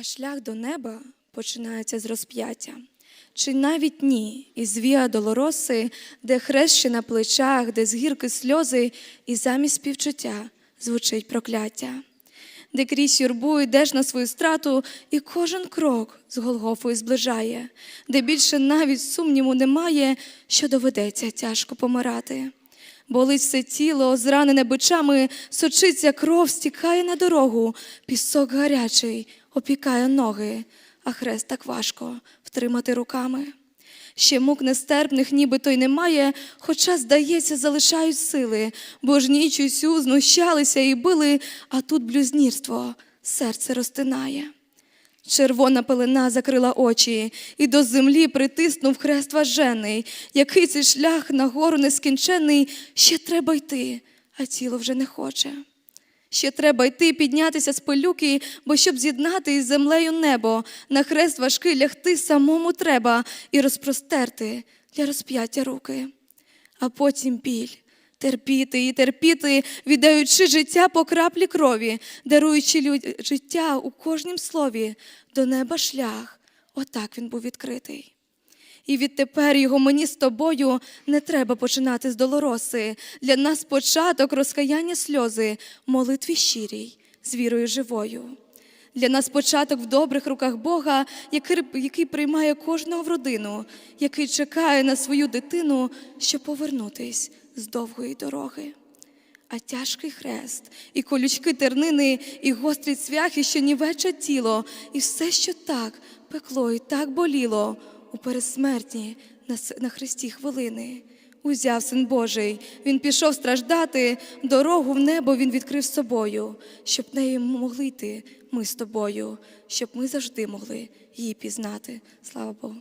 А шлях до неба починається з розп'яття. Чи навіть ні, із Віа Долороси, де хрест ще на плечах, де з гірки сльози, і замість співчуття звучить прокляття, де крізь юрбу йдеш на свою страту, і кожен крок з Голгофою зближає, де більше навіть сумніву немає, що доведеться тяжко помирати. Болить все тіло, зранене бичами, сочиться кров, стікає на дорогу, пісок гарячий, опікає ноги, а хрест так важко втримати руками. Ще мук нестерпних, ніби то й немає, хоча, здається, залишають сили, бо ж ніч усю знущалися і били, а тут блюзнірство серце розтинає. Червона пелена закрила очі, і до землі притиснув хрест важений. Який цей шлях нагору нескінчений, ще треба йти, а тіло вже не хоче. Ще треба йти, піднятися з пилюки, бо щоб з'єднати із землею небо, на хрест важкий лягти самому треба і розпростерти для розп'яття руки. А потім біль, терпіти і терпіти, віддаючи життя по краплі крові, даруючи люд... життя у кожнім слові, до неба шлях, отак він був відкритий. І відтепер його мені з тобою не треба починати з долороси. Для нас початок розкаяння сльози, молитві щирій, з вірою живою. Для нас початок в добрих руках Бога, який, приймає кожного в родину, який чекає на свою дитину, щоб повернутись з довгої дороги. А тяжкий хрест, і колючки тернини, і гострі цвяхи, що нівечать тіло, і все, що так пекло і так боліло у пересмертні на, на хресті хвилини. Узяв син Божий, він пішов страждати, дорогу в небо він відкрив собою, щоб нею могли йти ми з тобою, щоб ми завжди могли її пізнати. Слава Богу.